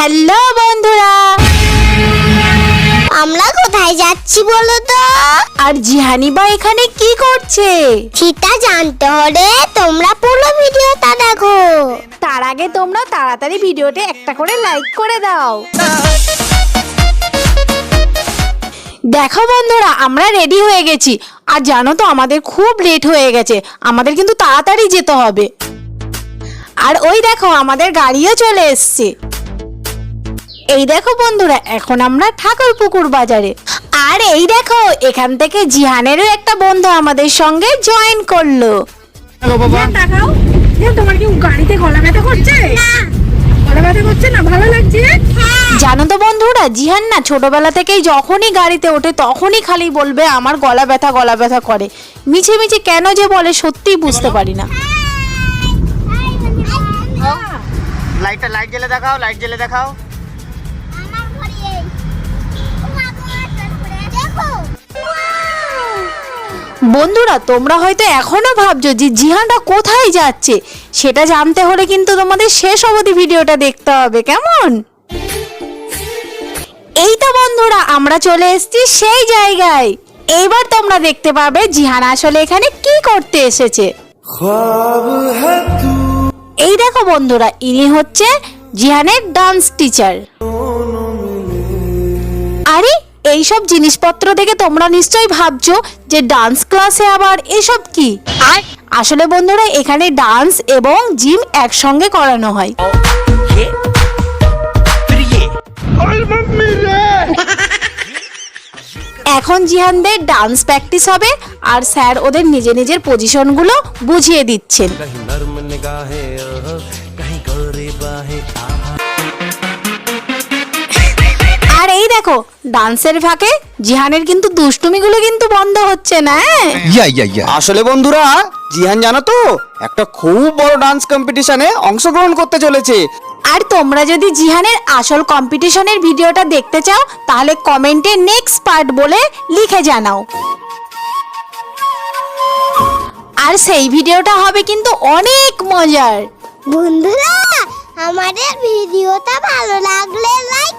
Hello বন্ধুরা। আমরা কোথায় যাচ্ছি বলো তো? আর জিহানি বা এখানে কি করছে? সেটা জানতে হলে তোমরা পুরো ভিডিওটা দেখো। তার আগে তোমরা তাড়াতাড়ি ভিডিওতে একটা করে লাইক করে দাও। দেখো বন্ধুরা, আমরা রেডি হয়ে গেছি। আর জানো তো, আমাদের খুব লেট হয়ে গেছে। আমাদের কিন্তু তাড়াতাড়ি যেতে হবে। আর ওই দেখো, আমাদের গাড়িও চলে এসছে। এই দেখো বন্ধুরা এখন আমরা ঠাকুর পুকুর বাজারে। আর এই দেখো এখান থেকে জিহানেরও একটা বন্ধু আমাদের সঙ্গে জয়েন করল। তাকাও। হ্যাঁ তোমার কি গাড়িতে গলা ব্যথা করছে? গলা ব্যথা করছে না? ভালো লাগছে? জানো তো বন্ধুরা জিহান না ছোটবেলা থেকেই যখনই গাড়িতে ওঠে তখনই খালি বলবে আমার গলা ব্যথা গলা ব্যথা করে। মিছে মিছে কেন যে বলে সত্যিই বুঝতে পারি না। লাইটটা লাইট জ্বেলে দেখাও লাইট জ্বেলে দেখাও। বন্ধুরা তোমরা হয়তো এখনও ভাবছ যে জিহানটা কোথায় যাচ্ছে? সেটা জানতে হলে কিন্তু তোমাদের শেষ অবধি ভিডিওটা দেখতে হবে কেমন? এই তো বন্ধুরা আমরা চলে এসেছি সেই জায়গায়। এইবার তোমরা দেখতে পাবে জিহান আসলে এখানে কি করতে এসেছে। এই দেখো বন্ধুরা ইনি হচ্ছে জিহানের ডান্স টিচার এইসব জিনিসপত্র দেখে তোমরা নিশ্চয়ই ভাবছ যে ডান্স ক্লাসে আবার এসব কি? আসলে বন্ধুরা এখানে ডান্স এবং জিম একসঙ্গে করানো হয়। এখন জিহানদের ডান্স প্র্যাকটিস হবে আর স্যার ওদের নিজে নিজের পজিশনগুলো বুঝিয়ে দিচ্ছেন। দেখো ডান্সের ফাঁকে জিহানের কিন্তু দুষ্টুমিগুলো কিন্তু বন্ধ হচ্ছে না হ্যাঁ? ইয়া ইয়া ইয়া। আসলে বন্ধুরা জিহান জানো তো একটা খুব বড় ডান্স কম্পিটিশনে অংশগ্রহণ করতে চলেছে। আর তোমরা যদি জিহানের আসল কম্পিটিশনের ভিডিওটা দেখতে চাও তাহলে কমেন্টে নেক্সট পার্ট বলে লিখে জানাও। আর সেই ভিডিওটা হবে কিন্তু অনেক মজার। বন্ধুরা আমাদের ভিডিওটা ভালো লাগলে লাইক